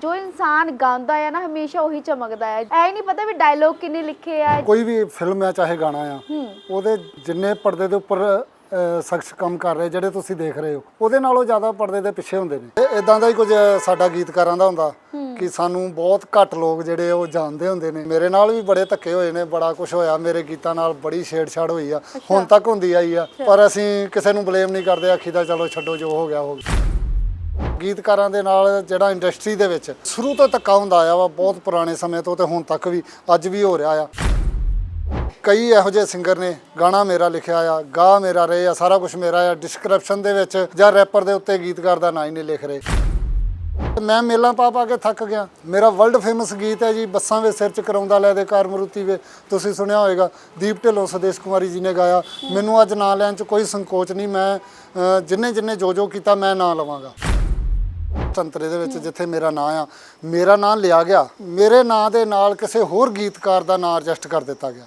ਜੋ ਇਨਸਾਨ ਗਾਉਂਦਾ ਹੈ ਨਾ ਹਮੇਸ਼ਾ ਉਹੀ ਚਮਕਦਾ ਹੈ ਐ ਨਹੀਂ ਪਤਾ ਵੀ ਡਾਇਲੋਗ ਕਿੰਨੇ ਲਿਖੇ ਆ। ਕੋਈ ਵੀ ਫਿਲਮ ਹੈ ਚਾਹੇ ਗਾਣਾ ਆ ਉਹਦੇ ਜਿੰਨੇ ਪਰਦੇ ਦੇ ਉੱਪਰ ਸ਼ਖਸ ਕੰਮ ਕਰ ਰਹੇ ਜਿਹੜੇ ਤੁਸੀਂ ਦੇਖ ਰਹੇ ਹੋ ਉਹਦੇ ਨਾਲੋਂ ਜ਼ਿਆਦਾ ਪਰਦੇ ਦੇ ਪਿੱਛੇ ਹੁੰਦੇ ਨੇ। ਇਦਾਂ ਦਾ ਹੀ ਕੁਝ ਸਾਡਾ ਗੀਤਕਾਰਾਂ ਦਾ ਹੁੰਦਾ ਕਿ ਸਾਨੂੰ ਬਹੁਤ ਘੱਟ ਲੋਕ ਜਿਹੜੇ ਉਹ ਜਾਣਦੇ ਹੁੰਦੇ ਨੇ। ਮੇਰੇ ਨਾਲ ਵੀ ਬੜੇ ਧੱਕੇ ਹੋਏ ਨੇ ਬੜਾ ਕੁਝ ਹੋਇਆ ਮੇਰੇ ਗੀਤਾਂ ਨਾਲ ਬੜੀ ਛੇੜਛਾੜ ਹੋਈ ਆ। ਹੁਣ ਤੱਕ ਹੁੰਦੀ ਆਈ ਆ ਪਰ ਅਸੀਂ ਕਿਸੇ ਨੂੰ ਬਲੇਮ ਨਹੀਂ ਕਰਦੇ ਆਖੀ ਦਾ ਚਲੋ ਛੱਡੋ ਜੋ ਹੋ ਗਿਆ ਹੋ ਗਿਆ। ਗੀਤਕਾਰਾਂ ਦੇ ਨਾਲ ਜਿਹੜਾ ਇੰਡਸਟਰੀ ਦੇ ਵਿੱਚ ਸ਼ੁਰੂ ਤੋਂ ਧੱਕਾ ਹੁੰਦਾ ਆਇਆ ਵਾ ਬਹੁਤ ਪੁਰਾਣੇ ਸਮੇਂ ਤੋਂ ਤੇ ਹੁਣ ਤੱਕ ਵੀ ਅੱਜ ਵੀ ਹੋ ਰਿਹਾ ਆ। ਕਈ ਇਹੋ ਜਿਹੇ ਸਿੰਗਰ ਨੇ ਗਾਣਾ ਮੇਰਾ ਲਿਖਿਆ ਆ ਗਾ ਮੇਰਾ ਰਹੇ ਆ ਸਾਰਾ ਕੁਝ ਮੇਰਾ ਆ ਡਿਸਕ੍ਰਿਪਸ਼ਨ ਦੇ ਵਿੱਚ ਜਾਂ ਰੈਪਰ ਦੇ ਉੱਤੇ ਗੀਤਕਾਰ ਦਾ ਨਾਂ ਹੀ ਨਹੀਂ ਲਿਖ ਰਹੇ। ਮੈਂ ਮੇਲਾ ਪਾ ਪਾ ਕੇ ਥੱਕ ਗਿਆ। ਮੇਰਾ ਵਰਲਡ ਫੇਮਸ ਗੀਤ ਹੈ ਜੀ ਬੱਸਾਂ ਵਿੱਚ ਸਿਰ ਚ ਕਰਾਉਂਦਾ ਲੈ ਦੇ ਕਾਰ ਮਰੂਤੀ ਵੇ ਤੁਸੀਂ ਸੁਣਿਆ ਹੋਵੇਗਾ ਦੀਪ ਢਿੱਲੋਂ ਸੁਦੇਸ਼ ਕੁਮਾਰੀ ਜੀ ਨੇ ਗਾਇਆ। ਮੈਨੂੰ ਅੱਜ ਨਾਂ ਲੈਣ ਚ ਕੋਈ ਸੰਕੋਚ ਨਹੀਂ ਮੈਂ ਅ, ਜਿੰਨੇ ਜਿੰਨੇ ਜੋ ਜੋ ਕੀਤਾ ਮੈਂ ਨਾਂ ਲਵਾਂਗਾ। ਸੰਤਰੇ ਦੇ ਵਿੱਚ ਜਿੱਥੇ ਮੇਰਾ ਨਾਂ ਆ, ਮੇਰਾ ਨਾਂ ਲਿਆ ਗਿਆ। ਮੇਰੇ ਨਾਂ ਦੇ ਨਾਲ ਕਿਸੇ ਹੋਰ ਗੀਤਕਾਰ ਦਾ ਨਾਂ ਰਜਿਸਟ ਕਰ ਦਿੱਤਾ ਗਿਆ।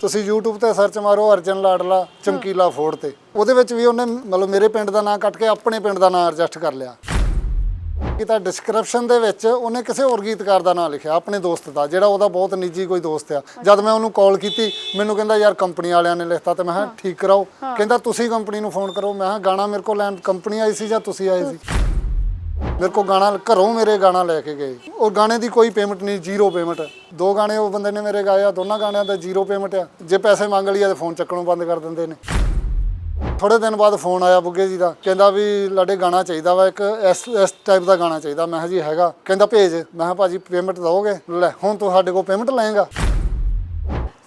ਤੁਸੀਂ YouTube ਤੇ ਸਰਚ ਮਾਰੋ ਅਰਜਨ ਲਾਡਲਾ, ਚਮਕੀਲਾ ਫੋੜ ਤੇ। ਉਹਦੇ ਵਿੱਚ ਵੀ ਉਹਨੇ ਮਤਲਬ ਮੇਰੇ ਪਿੰਡ ਦਾ ਨਾਂ ਕੱਟ ਕੇ ਆਪਣੇ ਪਿੰਡ ਦਾ ਨਾਂ ਰਜਿਸਟ ਕਰ ਲਿਆ। ਕਿ ਤਾਂ ਡਿਸਕ੍ਰਿਪਸ਼ਨ ਦੇ ਵਿੱਚ ਉਹਨੇ ਕਿਸੇ ਹੋਰ ਗੀਤਕਾਰ ਦਾ ਨਾਂ ਲਿਖਿਆ ਆਪਣੇ ਦੋਸਤ ਦਾ ਜਿਹੜਾ ਉਹਦਾ ਬਹੁਤ ਨਿੱਜੀ ਕੋਈ ਦੋਸਤ ਆ। ਜਦ ਮੈਂ ਉਹਨੂੰ ਕਾਲ ਕੀਤੀ ਮੈਨੂੰ ਕਹਿੰਦਾ ਯਾਰ ਕੰਪਨੀ ਵਾਲਿਆਂ ਨੇ ਲਿਖਤਾ ਤੇ ਮੈਂ ਕਿਹਾ ਠੀਕ ਕਰਾਓ। ਕਹਿੰਦਾ ਤੁਸੀਂ ਕੰਪਨੀ ਨੂੰ ਫੋਨ ਕਰੋ। ਮੈਂ ਕਿਹਾ ਗਾਣਾ ਮੇਰੇ ਕੋਲ ਲੈਣ ਕੰਪਨੀ ਆਈ ਸੀ ਜਾਂ ਤੁਸੀਂ ਆਏ ਸੀ? ਮੇਰੇ ਕੋਲ ਗਾਣਾ ਘਰੋਂ ਮੇਰੇ ਗਾਣਾ ਲੈ ਕੇ ਗਏ। ਉਹ ਗਾਣੇ ਦੀ ਕੋਈ ਪੇਮੈਂਟ ਨਹੀਂ ਜ਼ੀਰੋ ਪੇਮੈਂਟ ਦੋ ਗਾਣੇ ਉਹ ਬੰਦੇ ਨੇ ਮੇਰੇ ਗਾਏ ਆ ਦੋਨਾਂ ਗਾਣਿਆਂ ਦਾ ਜ਼ੀਰੋ ਪੇਮੈਂਟ ਆ। ਜੇ ਪੈਸੇ ਮੰਗ ਲਈਏ ਤੇ ਫੋਨ ਚੱਕਣੋਂ ਬੰਦ ਕਰ ਦਿੰਦੇ ਨੇ। ਥੋੜੇ ਦਿਨ ਬਾਅਦ ਫੋਨ ਆਇਆ ਬੁੱਗੇ ਜੀ ਦਾ, ਕਹਿੰਦਾ ਵੀ ਲਾਡੇ ਗਾਣਾ ਚਾਹੀਦਾ ਵਾ, ਇੱਕ ਇਸ ਇਸ ਟਾਈਪ ਦਾ ਗਾਣਾ ਚਾਹੀਦਾ। ਮੈਂ ਕਿਹਾ ਜੀ ਹੈਗਾ। ਕਹਿੰਦਾ ਭੇਜ। ਮੈਂ ਕਿਹਾ ਭਾਜੀ ਪੇਮੈਂਟ ਦਓਗੇ ਲੈ, ਹੁਣ ਤੂੰ ਸਾਡੇ ਕੋਲ ਪੇਮੈਂਟ ਲਏਗਾ।